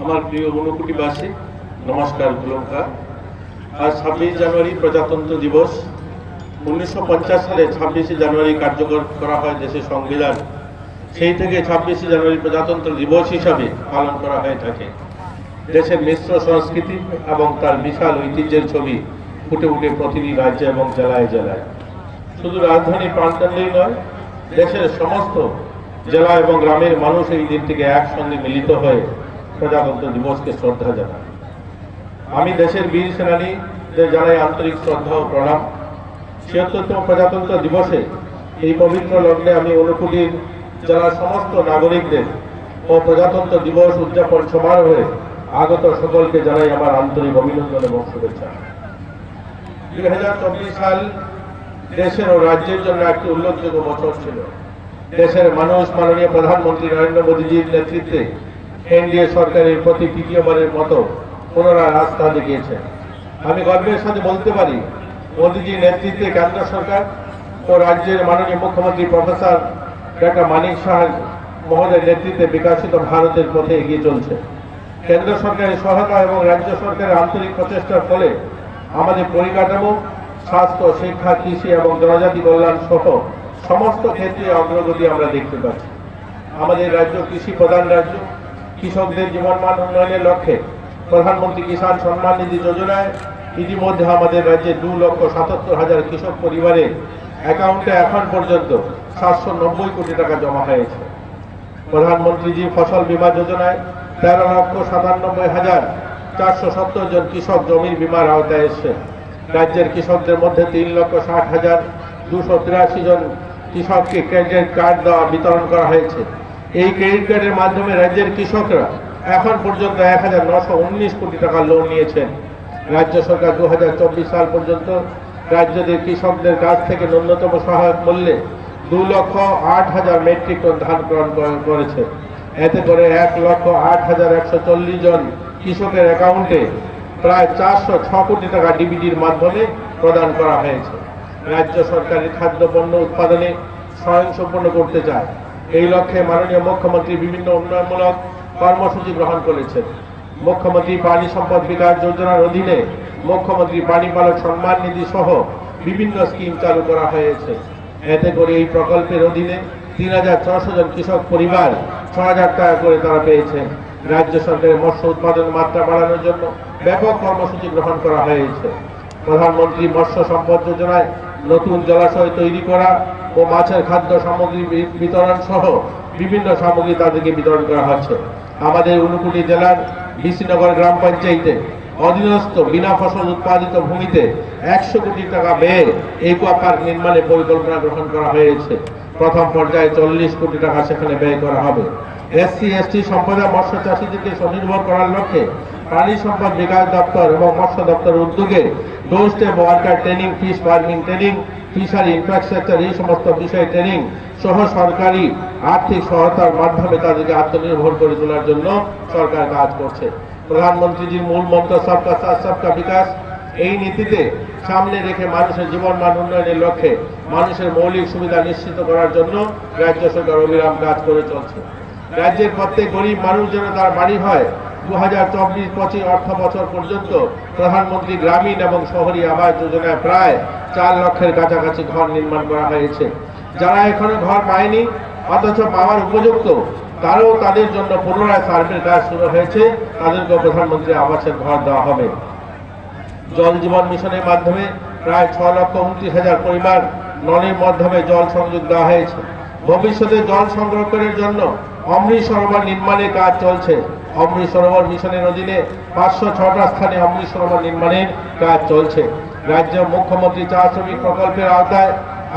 আমার প্রিয় ঊনকোটিবাসী নমস্কার গুলঙ্কার আজ ছাব্বিশ জানুয়ারি প্রজাতন্ত্র দিবস। উনিশশো পঞ্চাশ সালে ছাব্বিশে জানুয়ারি কার্যকর করা হয় দেশের সংবিধান। সেই থেকে ছাব্বিশে জানুয়ারি প্রজাতন্ত্র দিবস হিসাবে পালন করা হয়ে থাকে। দেশের মিশ্র সংস্কৃতি এবং তার বিশাল ঐতিহ্যের ছবি ফুটে উঠে প্রতিটি রাজ্যে এবং জেলায় জেলায়। শুধু রাজধানী প্রান্তরেই নয়, দেশের সমস্ত জেলা এবং গ্রামের মানুষ এই দিনটিকে একসঙ্গে মিলিত হয়ে প্রজাতন্ত্র দিবসকে শ্রদ্ধা জানায় আমি দেশের বীর সেনানীদের জানাই আন্তরিক শ্রদ্ধা ও প্রণাম। ছিয়াত্তরতম প্রজাতন্ত্র দিবসে এই পবিত্র লগ্নে আমি অনুকূলীর জেলার সমস্ত নাগরিকদের ও প্রজাতন্ত্র দিবস উদযাপন সমারোহে আগত সকলকে জানাই আমার আন্তরিক অভিনন্দন এবং শুভেচ্ছা। দুই হাজার চব্বিশ সাল দেশের ও রাজ্যের জন্য একটি উল্লেখযোগ্য বছর ছিল। দেশের মানুষ মাননীয় প্রধানমন্ত্রী নরেন্দ্র মোদীজির নেতৃত্বে এনডিএ সরকারের প্রতি তৃতীয়বারের মতো পুনরায় রাস্তা দেখিয়েছে। আমি গর্বের সাথে বলতে পারি, মোদীজির নেতৃত্বে কেন্দ্র সরকার ও রাজ্যের মাননীয় মুখ্যমন্ত্রী প্রফেসর ডক্টর মানিক সাহা মহোদয়ের নেতৃত্বে বিকাশিত ভারতের পথে এগিয়ে চলছে। কেন্দ্র সরকারের সহায়তা এবং রাজ্য সরকারের আন্তরিক প্রচেষ্টার ফলে আমাদের পরিকাঠামো, স্বাস্থ্য, শিক্ষা, কৃষি এবং জনজাতি কল্যাণ সহ সমস্ত ক্ষেত্রে অগ্রগতি আমরা দেখতে পাচ্ছি। আমাদের রাজ্য কৃষি প্রধান রাজ্য কৃষকদের জীবনমান উন্নয়নের লক্ষ্যে প্রধানমন্ত্রী কিষাণ সম্মান নিধি যোজনায় ইতিমধ্যে আমাদের রাজ্যে দু লক্ষ সাতাত্তর হাজার কৃষক পরিবারের অ্যাকাউন্টে এখন পর্যন্ত সাতশো নব্বই কোটি টাকা জমা হয়েছে। প্রধানমন্ত্রীজি ফসল বীমা যোজনায় তেরো লক্ষ সাতানব্বই হাজার চারশো সত্তর জন কৃষক জমির বীমার আওতায় এসছে। রাজ্যের কৃষকদের মধ্যে তিন লক্ষ ষাট হাজার দুশো তিরাশি জন কৃষককে ক্রেডিট কার্ড দেওয়া বিতরণ করা হয়েছে। এই ক্রেডিট কার্ডের মাধ্যমে রাজ্যের কৃষকরা এখন পর্যন্ত এক হাজার নশো উনিশ কোটি টাকা লোন নিয়েছেন। রাজ্য সরকার দু হাজার চব্বিশ সাল পর্যন্ত রাজ্যদের কৃষকদের কাছ থেকে ন্যূনতম সহায়ক মূল্যে দু লক্ষ আট হাজার মেট্রিক টন ধান গ্রহণ করেছে। এতে করে এক লক্ষ আট হাজার একশো চল্লিশ জন কৃষকের অ্যাকাউন্টে প্রায় চারশো ছ কোটি টাকা ডিবিটির মাধ্যমে প্রদান করা হয়েছে। রাজ্য সরকারের খাদ্যপণ্য উৎপাদনে স্বয়ংসম্পন্ন করতে চায়। এই লক্ষ্যে মাননীয় মুখ্যমন্ত্রী বিভিন্ন উন্নয়নমূলক কর্মসূচি গ্রহণ করেছেন। মুখ্যমন্ত্রী পানি সম্পদ বিকাশ যোজনার অধীনে মুখ্যমন্ত্রী পানি পালক সম্মান নিধি সহ বিভিন্ন স্কিম চালু করা হয়েছে। এতে করে এই প্রকল্পের অধীনে তিন হাজার ছশো জন কৃষক পরিবার ছ হাজার টাকা করে তারা পেয়েছেন রাজ্য সরকারের মৎস্য উৎপাদন মাত্রা বাড়ানোর জন্য ব্যাপক কর্মসূচি গ্রহণ করা হয়েছে। প্রধানমন্ত্রী মৎস্য সম্পদ যোজনায় নতুন জলাশয় তৈরি করা ও মাছের খাদ্য সামগ্রী বিতরণ সহ বিভিন্ন সামগ্রী তাদেরকে বিতরণ করা হচ্ছে। আমাদের ঊনকুটি জেলার বিশিনগর গ্রাম পঞ্চায়েতে অধীনস্থ বিনা ফসল উৎপাদিত ভূমিতে একশো কোটি টাকা ব্যয়ে একুয়া পার্ক নির্মাণের পরিকল্পনা গ্রহণ করা হয়েছে। প্রথম পর্যায়ে চল্লিশ কোটি টাকা সেখানে ব্যয় করা হবে। এসসি এসটি সম্প্রদায় মৎস্য চাষীদেরকে স্বনির্ভর করার লক্ষ্যে প্রাণী সম্পদ বিকাশ দপ্তর এবং মৎস্য দপ্তরের উদ্যোগে door step worker training fish farming training fishery infrastructure এই সমস্ত বিষয়ে ট্রেনিং সহ সরকারি আর্থিক সহায়তার মাধ্যমে তাদেরকে আত্মনির্ভর করে তোলার জন্য সরকার কাজ করছে। প্রধানমন্ত্রীজির মূল মন্ত্র, সবকা সাথ, সবকা বিকাশ। এই নীতিতে সামনে রেখে মানুষের জীবন মান উন্নয়নের লক্ষ্যে মানুষের মৌলিক সুবিধা নিশ্চিত করার জন্য রাজ্য সরকার অবিরাম কাজ করে চলছে। রাজ্যের প্রত্যেক গরিব মানুষ যেন তার বাড়ি হয় দু হাজার চব্বিশ পঁচিশ অর্থ বছর পর্যন্ত প্রধানমন্ত্রী গ্রামীণ এবং শহরী আবাস যোজনায় প্রায় চার লক্ষের কাছাকাছি ঘর নির্মাণ করা হয়েছে। যারা এখনও ঘর পায়নি, অথচ পাওয়ার উপযুক্ত, তারাও তাদের জন্য পুনরায় সার্ভের কাজ শুরু হয়েছে তাদেরকে প্রধানমন্ত্রী আবাসের ঘর দেওয়া হবে। জল জীবন মিশনের মাধ্যমে প্রায় ছ লক্ষ উনত্রিশ হাজার পরিবার নলের মাধ্যমে জল সংযোগ দেওয়া হয়েছে। ভবিষ্যতে জল সংরক্ষণের জন্য অমৃত সরোবর নির্মাণের কাজ চলছে। অমৃত সরোবর মিশনের অধীনে পাঁচশো ছটা স্থানে অমৃত সরোবর নির্মাণের কাজ চলছে। রাজ্য মুখ্যমন্ত্রী চা শ্রমিক প্রকল্পের আওতায়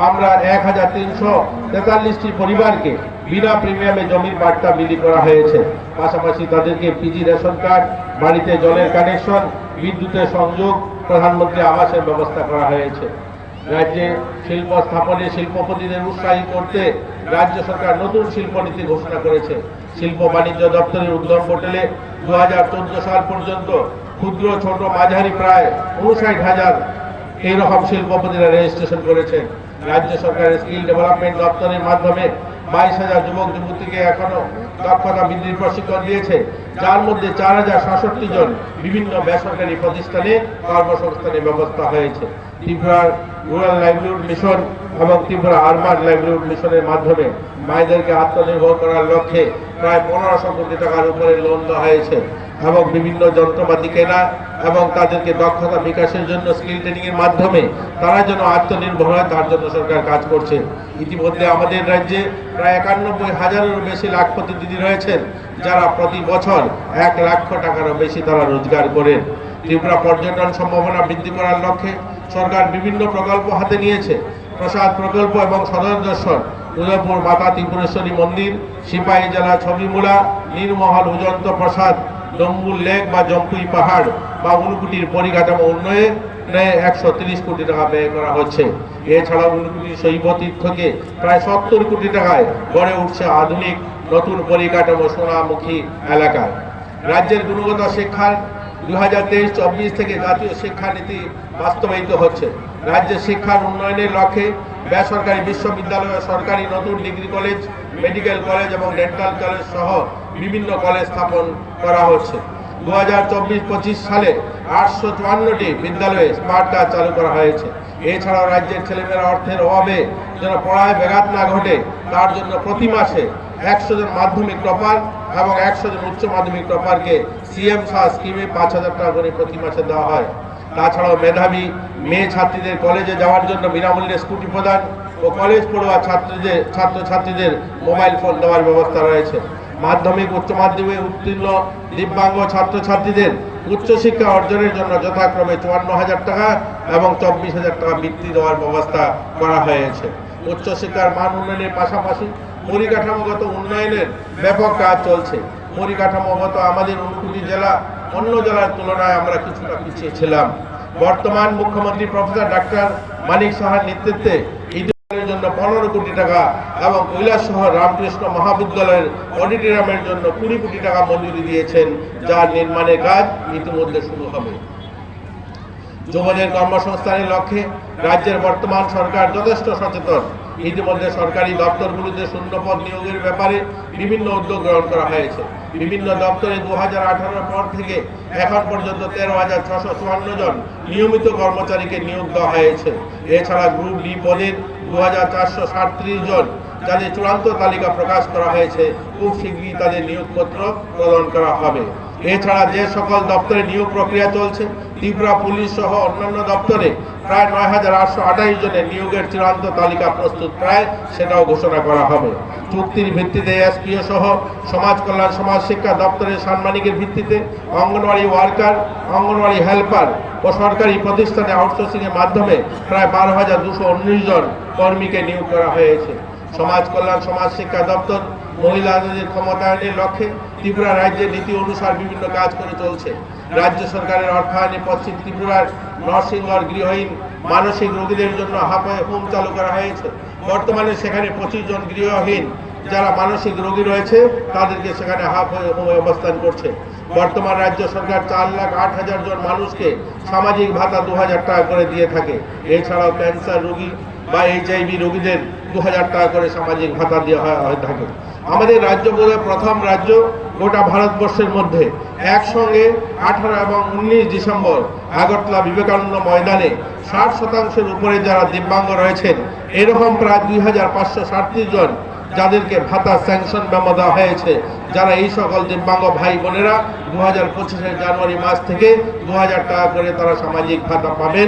আমরা এক হাজার তিনশো তেতাল্লিশটি পরিবারকে বিনা প্রিমিয়ামে জমির বার্তা বিলি করা হয়েছে। পাশাপাশি তাদেরকে পিজি রেশন কার্ড, বাড়িতে জলের কানেকশন, বিদ্যুতের সংযোগ প্রধানমন্ত্রী আবাসের ব্যবস্থা করা হয়েছে। রাজ্যে শিল্প স্থাপনে শিল্পপতিদের উৎসাহী করতে রাজ্য সরকার নতুন শিল্পনীতি ঘোষণা করেছে। শিল্প বাণিজ্য দপ্তরের উদ্যম পোর্টালে দু সাল পর্যন্ত ক্ষুদ্র, ছোট, মাঝারি প্রায় উনষাট হাজার এইরকম শিল্পপতিরা রেজিস্ট্রেশন করেছেন রাজ্য সরকারের স্কিল ডেভেলপমেন্ট দপ্তরের মাধ্যমে বাইশ হাজার যুবক, যুবতীকে এখনও দক্ষতা বৃদ্ধির প্রশিক্ষণ দিয়েছে। যার মধ্যে চার হাজার সাতষট্টি জন বিভিন্ন বেসরকারি প্রতিষ্ঠানে কর্মসংস্থানের ব্যবস্থা হয়েছে। ত্রিপুরার রুরাল লাইভলিহুড মিশন এবং ত্রিপুরা আরবান লাইভলিহুড মিশনের মাধ্যমে মায়েদেরকে আত্মনির্ভর করার লক্ষ্যে প্রায় পনেরোশো কোটি টাকার উপরে লোন দেওয়া হয়েছে। এবং বিভিন্ন যন্ত্রপাতি কেনা এবং তাদেরকে দক্ষতা বিকাশের জন্য স্কিল ট্রেনিং এর মাধ্যমে তারা যেন আত্মনির্ভর হয়, তার জন্য সরকার কাজ করছে। ইতিমধ্যে আমাদের রাজ্যে প্রায় একানব্বই হাজারেরও বেশি লাখপতি দিদি রয়েছেন, যারা প্রতি বছর এক লক্ষ টাকারও বেশি তারা রোজগার করেন। ত্রিপুরা পর্যটন সম্ভাবনা বৃদ্ধি করার লক্ষ্যে সরকার বিভিন্ন প্রকল্প হাতে নিয়েছে। প্রসাদ প্রকল্প এবং সদর দর্শন। উদয়পুর মাতা ত্রিপুরেশ্বরী মন্দির সিপাহী জেলা ছবিমুলা, নীরমহল উজন্ত প্রসাদ ডম্বুল লেক বা জম্পুই পাহাড় বা উনকুটির পরিকাঠামো উন্নয়নে একশো তিরিশ কোটি টাকা ব্যয় করা হচ্ছে। এছাড়া উনকুটির শৈব তীর্থকে প্রায় সত্তর কোটি টাকায় গড়ে উঠছে আধুনিক নতুন পরিকাঠামো সোনামুখী এলাকায় রাজ্যের গুণগত শিক্ষার দু হাজার তেইশ, চব্বিশ থেকে জাতীয় শিক্ষানীতি বাস্তবায়িত হচ্ছে। রাজ্যের শিক্ষার উন্নয়নের লক্ষ্যে বেসরকারি বিশ্ববিদ্যালয় সরকারি নতুন ডিগ্রি কলেজ, মেডিকেল কলেজ এবং ডেন্টাল কলেজ সহ বিভিন্ন কলেজ স্থাপন করা হচ্ছে। দু হাজার চব্বিশ পঁচিশ সালে আটশো চুয়ান্নটি বিদ্যালয়ে স্মার্ট কার্ড চালু করা হয়েছে। এছাড়াও রাজ্যের ছেলেমেয়েরা অর্থের অভাবে যেন পড়ায় ব্যাঘাত না ঘটে, তার জন্য প্রতি মাসে একশো জন মাধ্যমিক টপার এবং একশো জন উচ্চ মাধ্যমিক টপারকে সিএম সাহ স্কিমে পাঁচ হাজার টাকা করে প্রতি মাসে দেওয়া হয়। তাছাড়াও মেধাবী মেয়ে ছাত্রীদের কলেজে যাওয়ার জন্য বিনামূল্যে স্কুটি প্রদান ও কলেজ পড়ুয়া ছাত্রীদের, ছাত্রছাত্রীদের মোবাইল ফোন দেওয়ার ব্যবস্থা রয়েছে। মাধ্যমিক, উচ্চ মাধ্যমিক, উত্তীর্ণ দিব্যাঙ্গ ছাত্রছাত্রীদের উচ্চশিক্ষা অর্জনের জন্য যথাক্রমে চুয়ান্ন হাজার টাকা এবং চব্বিশ হাজার টাকা বৃত্তি দেওয়ার ব্যবস্থা করা হয়েছে। উচ্চশিক্ষার মান উন্নয়নের পাশাপাশি পরিকাঠামোগত উন্নয়নের ব্যাপক কাজ চলছে। পরিকাঠামোগত আমাদের ঊনকুটি জেলা অন্য জেলার তুলনায় আমরা কিছুটা পিছিয়ে ছিলাম। বর্তমান মুখ্যমন্ত্রী প্রফেসর ডাক্তার মানিক সাহার নেতৃত্বে জন্য পনেরো কোটি টাকা এবং কৈলাসহর রামকৃষ্ণ মহাবিদ্যালয়ের অডিটোরিয়ামের জন্য কুড়ি কোটি টাকা মঞ্জুরি দিয়েছেন, যার নির্মাণের কাজ ইতিমধ্যে শুরু হবে। যুবদের কর্মসংস্থানের লক্ষ্যে রাজ্যের বর্তমান সরকার যথেষ্ট সচেতন। ইতিমধ্যে সরকারি দপ্তরগুলিতে শূন্যপদ নিয়োগের ব্যাপারে বিভিন্ন উদ্যোগ গ্রহণ করা হয়েছে। বিভিন্ন দপ্তরে দু হাজার পর থেকে এখন পর্যন্ত তেরো হাজার ছশো চুয়ান্ন জন নিয়মিত কর্মচারীকে নিয়োগ দেওয়া হয়েছে। এছাড়া গ্রুপ ডি পদের দু হাজার চারশো সাতত্রিশ জন যাদের চূড়ান্ত তালিকা প্রকাশ করা হয়েছে। খুব শীঘ্রই তাদের নিয়োগপত্র প্রদান করা হবে। এছাড়া যে সকল দপ্তরে নিয়োগ প্রক্রিয়া চলছে, ত্রিপুরা পুলিশ সহ অন্যান্য দপ্তরে প্রায় নয় হাজার আটশো আঠাশ জনের নিয়োগের চূড়ান্ত তালিকা প্রস্তুত প্রায়, সেটাও ঘোষণা করা হবে। চুক্তির ভিত্তিতে এসপিও সহ সমাজ কল্যাণ, সমাজ শিক্ষা দপ্তরের সাম্মানিকের ভিত্তিতে অঙ্গনওয়াড়ি ওয়ার্কার, অঙ্গনওয়াড়ি হেল্পার ও সরকারি প্রতিষ্ঠানে আউটসোর্সিং এর মাধ্যমে প্রায় বারো হাজার দুশো উনিশ জন কর্মীকে নিয়োগ করা হয়েছে। সমাজ কল্যাণ, সমাজ শিক্ষা দপ্তর মহিলাদের ক্ষমতায়নের লক্ষ্যে ত্রিপুরা রাজ্যের নীতি অনুসার বিভিন্ন কাজ করে চলছে। রাজ্য সরকারের অর্থায়নে পশ্চিম ত্রিপুরার নরসিংহর গৃহহীন মানসিক রোগীদের জন্য হাফায় হোম চালু করা হয়েছে। বর্তমানে সেখানে পঁচিশ জন গৃহহীন যারা মানসিক রোগী রয়েছে, তাদেরকে সেখানে হাফ হয়ে অবস্থান করছে। বর্তমান রাজ্য সরকার চার লাখ আট হাজার জন মানুষকে সামাজিক ভাতা দু হাজার টাকা করে দিয়ে থাকে। এছাড়াও ক্যান্সার রোগী বা এইচআইভি রোগীদের দু হাজার টাকা করে সামাজিক ভাতা দেওয়া হয়ে থাকে। আমাদের রাজ্য বলে প্রথম রাজ্য গোটা ভারতবর্ষের মধ্যে। একসঙ্গে আঠারো এবং উনিশ ডিসেম্বর আগরতলা বিবেকানন্দ ময়দানে ষাট শতাংশের উপরে যারা দিব্যাঙ্গ রয়েছেন, এরকম প্রায় দুই হাজার পাঁচশো সাতত্রিশ জন যাদেরকে ভাতা স্যাংশন মেমো দেওয়া হয়েছে, যারা এই সকল দিব্যাঙ্গ ভাই বোনেরা দু হাজার পঁচিশের জানুয়ারি মাস থেকে দু হাজার টাকা করে তারা সামাজিক ভাতা পাবেন।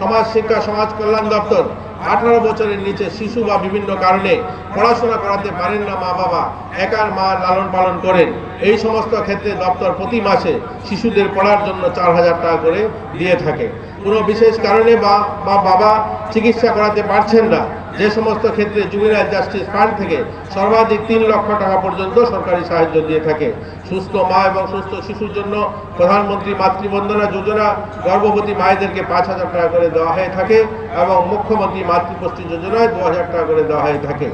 সমাজ শিক্ষা, সমাজ কল্যাণ দপ্তর আঠারো বছরের নিচে শিশু বা বিভিন্ন কারণে পড়াশোনা করাতে পারেন না মা বাবা, একার মা লালন পালন করেন। এই সমস্ত ক্ষেত্রে দপ্তর প্রতি মাসে শিশুদের পড়ার জন্য চার হাজার টাকা করে দিয়ে থাকে। কোনো বিশেষ কারণে বা বা বাবা চিকিৎসা করাতে পারছেন না। যে সমস্ত ক্ষেত্রে জুবিনাইল জাস্টিস ফান্ড থেকে সর্বাধিক তিন লক্ষ টাকা পর্যন্ত সরকারি সাহায্য দিয়ে থাকে। সুস্থ মা এবং সুস্থ শিশুর জন্য প্রধানমন্ত্রী মাতৃবন্দনা যোজনা গর্ভবতী মায়েদেরকে পাঁচ হাজার টাকা করে দেওয়া হয়ে থাকে এবং মুখ্যমন্ত্রী মাতৃপুষ্টি যোজনায় দু হাজার টাকা করে দেওয়া হয়ে থাকে।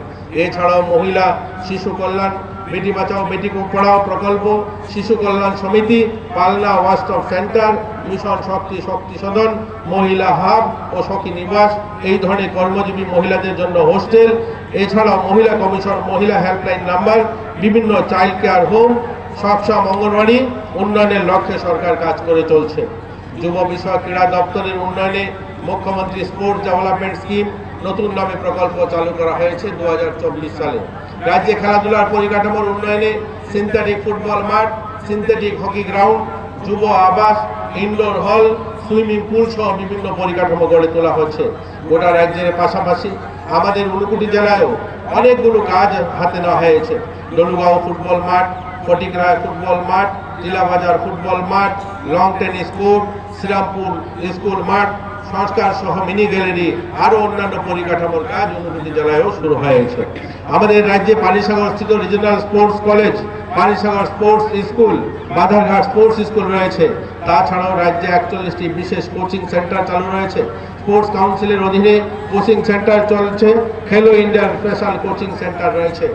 এছাড়াও মহিলা, শিশু কল্যাণ বেটি বাঁচাও, বেটি পড়াও, প্রকল্প, শিশু কল্যাণ সমিতি, Palna one stop centre, mission Shakti Shakti Sadan, মহিলা হাব ও সখী নিবাস, এই ধরনের কর্মজীবী মহিলাদের জন্য হোস্টেল, এছাড়াও মহিলা কমিশন, মহিলা হেল্পলাইন নাম্বার, বিভিন্ন চাইল্ড কেয়ার হোম সবসব অঙ্গনওয়াড়ি, উন্নয়নের লক্ষ্যে সরকার কাজ করে চলছে। যুব বিষয় ক্রীড়া দপ্তরের উন্নয়নে মুখ্যমন্ত্রী স্পোর্টস ডেভেলপমেন্ট স্কিম নতুন নামে প্রকল্প চালু করা হয়েছে দু হাজার চব্বিশ সালে। রাজ্যে খেলাধুলার পরিকাঠামোর উন্নয়নে সিনথেটিক ফুটবল মাঠ সিনথেটিক হকি গ্রাউন্ড যুব আবাস ইনডোর হল সুইমিং পুল সহ বিভিন্ন পরিকাঠামো গড়ে তোলা হচ্ছে গোটা রাজ্যের পাশাপাশি আমাদের উনকুটি জেলায়ও অনেকগুলো কাজ হাতে নেওয়া হয়েছে। ডলুগাঁও ফুটবল মাঠ, ফটিকরায় ফুটবল মাঠ, টিলাবাজার ফুটবল মাঠ, lawn tennis court, Shrirampur school মাঠ সংস্কার সহ মিনি গ্যালারি আরও অন্যান্য পরিকাঠামোর কাজ অনুভূতি জেলায়ও শুরু হয়েছে। আমাদের রাজ্যে পানিসাগর স্থিত regional sports college Panisagar sports school Badharghat sports school রয়েছে। তাছাড়াও রাজ্যে একচল্লিশটি বিশেষ কোচিং সেন্টার চালু রয়েছে। স্পোর্টস কাউন্সিলের অধীনে কোচিং সেন্টার চলছে। খেলো ইন্ডিয়ার স্পেশাল কোচিং সেন্টার রয়েছে।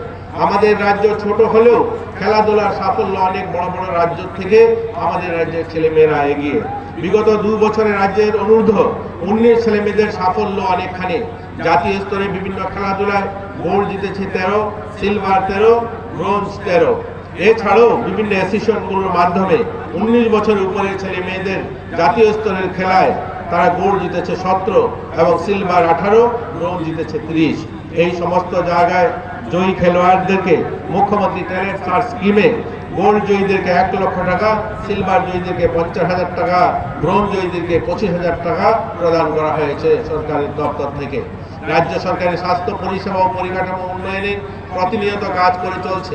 আমাদের রাজ্য ছোট হলেও খেলাধুলার সাফল্য অনেক বড় বড় রাজ্য থেকে আমাদের রাজ্যের ছেলেমেয়েরা এগিয়ে। বিগত দু বছরে রাজ্যের অনূর্ধ্ব উনিশ ছেলেমেয়েদের সাফল্য অনেকখানি। জাতীয় স্তরে বিভিন্ন খেলাধুলায় গোল্ড জিতেছে তেরো, সিলভার তেরো, ব্রোঞ্জ তেরো। এছাড়াও বিভিন্ন অ্যাসোসিয়েশনগুলোর মাধ্যমে উনিশ বছরের উপরের ছেলে মেয়েদের জাতীয় স্তরের খেলায় তারা গোল্ড জিতেছে সতেরো এবং সিলভার আঠারো, ব্রোঞ্জ জিতেছে ত্রিশ। এই সমস্ত জায়গায় জয়ী খেলোয়াড়দেরকে মুখ্যমন্ত্রী ট্যালেন্ট স্টার স্কিমে গোল্ড জয়ীদেরকে এক লক্ষ টাকা, সিলভার জয়ীদেরকে পঞ্চাশ হাজার টাকা, ব্রোঞ্জ জয়ীদেরকে পঁচিশ হাজার টাকা প্রদান করা হয়েছে সরকারের দপ্তর থেকে। রাজ্য সরকারের স্বাস্থ্য পরিষেবা ও পরিকাঠামো উন্নয়নে প্রতিনিয়ত কাজ করে চলছে।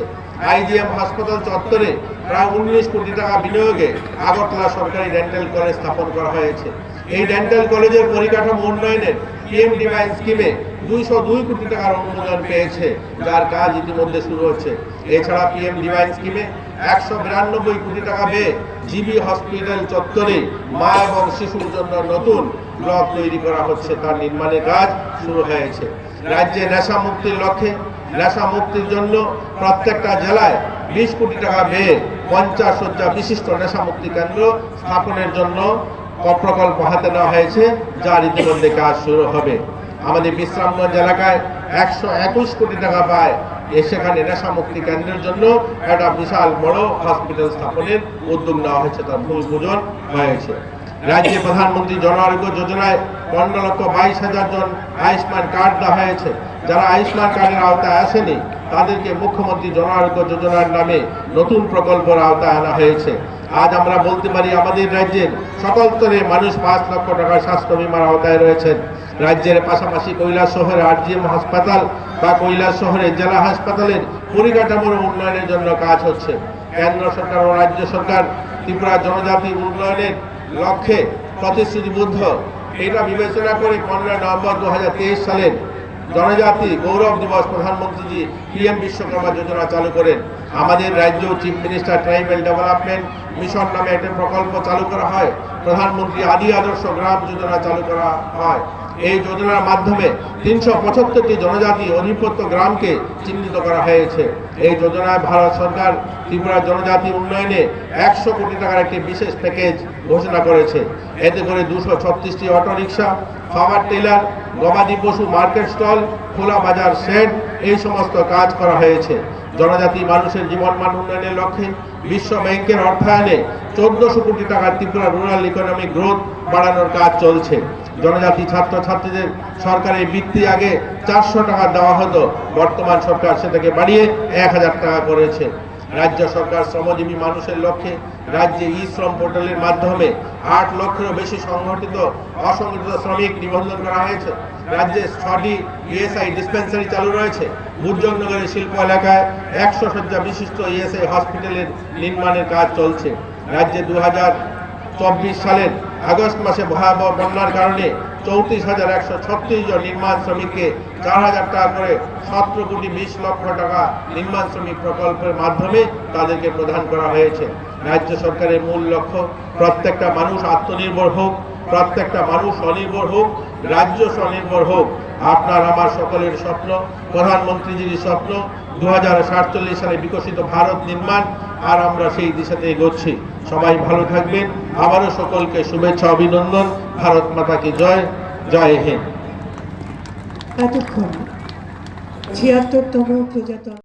আইজিএম হাসপাতাল চত্বরে প্রায় উনিশ কোটি টাকা বিনিয়োগে আগরতলা সরকারি ডেন্টাল কলেজ স্থাপন করা হয়েছে। এই ডেন্টাল কলেজের পরিকাঠামো উন্নয়নের পিএম ডিভাইন স্কিমে দুইশো দুই কোটি টাকার অনুমোদন পেয়েছে, যার কাজ ইতিমধ্যে শুরু হচ্ছে। এছাড়া পিএম ডিভাইন স্কিমে একশো বিরানব্বই কোটি টাকা ব্যয়ে জিবি হসপিটাল চত্বরে মা এবং শিশুর জন্য নতুন ব্লক তৈরি করা হচ্ছে, তার নির্মাণের কাজ শুরু হয়েছে। রাজ্যে নেশা মুক্তির লক্ষ্যে, নেশা মুক্তির জন্য প্রত্যেকটা জেলায় বিশ কোটি টাকা ব্যয়ে পঞ্চাশ শয্যা বিশিষ্ট নেশা মুক্তি কেন্দ্র স্থাপনের জন্য প্রকল্প হাতে নেওয়া হয়েছে, যার ইতিমধ্যে কাজ শুরু হবে। আমাদের বিশ্রামগঞ্জ এলাকায় একশো একুশ কোটি টাকা পায় সেখানে নেশা মুক্তি কেন্দ্রের জন্য একটা বিশাল বড় হসপিটাল স্থাপনের উদ্যোগ নেওয়া হয়েছে, তার ভূমি পূজন হয়েছে। রাজ্যে প্রধানমন্ত্রী জন আরোগ্য যোজনায় পনেরো লক্ষ বাইশ হাজার জন আয়ুষ্মান কার্ড দেওয়া হয়েছে। যারা আয়ুষ্মান কার্ডের আওতায় আসেনি, তাদেরকে মুখ্যমন্ত্রী জন আরোগ্য যোজনার নামে নতুন প্রকল্পের আওতায় আনা হয়েছে। আজ আমরা বলতে পারি, আমাদের রাজ্যের সকল স্তরে মানুষ পাঁচ লক্ষ টাকার স্বাস্থ্য বিমার আওতায় রয়েছেন। রাজ্যের পাশাপাশি কৈলাস শহরে আরজিএম হাসপাতাল বা কৈলাস শহরে জেলা হাসপাতালের পরিকাঠামোর উন্নয়নের জন্য কাজ হচ্ছে। কেন্দ্র সরকার ও রাজ্য সরকার ত্রিপুরা জনজাতি উন্নয়নের লক্ষ্যে প্রতিশ্রুতিবদ্ধ। এটা বিবেচনা করে পনেরোই নভেম্বর দু হাজার তেইশ সালের জনজাতি গৌরব দিবস প্রধানমন্ত্রীজি পিএম বিশ্বকর্মা যোজনা চালু করেন। আমাদের রাজ্য chief minister tribal development mission নামে একটা প্রকল্প চালু করা হয়। প্রধানমন্ত্রী আদি আদর্শ গ্রাম যোজনা চালু করা হয়। এই যোজনার মাধ্যমে তিনশো পঁচাত্তরটি জনজাতি অধিপত্য গ্রামকে চিহ্নিত করা হয়েছে। এই যোজনায় ভারত সরকার ত্রিপুরা জনজাতি উন্নয়নে একশো কোটি টাকার একটি বিশেষ প্যাকেজ ঘোষণা করেছে। এতে করে দুশো ছত্রিশটি অটোরিকশা খাবার টেলার, গবাদি পশু, মার্কেট স্টল, খোলা বাজার, শেড, এই সমস্ত কাজ করা হয়েছে। জনজাতি মানুষের জীবনমান উন্নয়নের লক্ষ্যে বিশ্ব ব্যাংকের অর্থায়নে চোদ্দশো কোটি টাকার ত্রিপুরা রুরাল ইকোনমিক গ্রোথ বাড়ানোর কাজ চলছে। জনজাতি ছাত্রছাত্রীদের সরকারের বৃত্তি আগে চারশো টাকা দেওয়া হতো, বর্তমান সরকার সেটাকে বাড়িয়ে এক হাজার টাকা করেছে। রাজ্য সরকার শ্রমজীবী মানুষের লক্ষ্যে রাজ্যে ই শ্রম পোর্টালের মাধ্যমে আট লক্ষেরও বেশি সংগঠিত অসংগঠিত শ্রমিক নিবন্ধন করা হয়েছে। রাজ্যে ছটি ইএসআই ডিসপেন্সারি চালু রয়েছে। বুর্জনগরের শিল্প এলাকায় একশো শয্যা বিশিষ্ট ইএসআই হসপিটালের নির্মাণের কাজ চলছে। রাজ্যে দু চব্বিশ সালের আগস্ট মাসে ভয়াবহ বন্যার কারণে চৌত্রিশ হাজার একশো ছত্রিশ জন নির্মাণ শ্রমিককে চার হাজার টাকা করে সতেরো কোটি বিশ লক্ষ টাকা নির্মাণ শ্রমিক প্রকল্পের মাধ্যমে তাদেরকে প্রদান করা হয়েছে। রাজ্য সরকারের মূল লক্ষ্য, প্রত্যেকটা মানুষ আত্মনির্ভর হোক, প্রত্যেকটা মানুষ স্বনির্ভর হোক, রাজ্য স্বনির্ভর হোক। আপনার আমার সকলের স্বপ্ন, প্রধানমন্ত্রীজির স্বপ্ন দু সালে বিকশিত ভারত নির্মাণ, আর আমরা সেই দিশাতে এগোচ্ছি। সবাই ভালো থাকবেন। আবারও সকলকে শুভেচ্ছা, অভিনন্দন। ভারত মাতাকে জয়? জয় হিন্দ। এতক্ষণ ছিয়াত্তরতম প্রজাতন্ত্র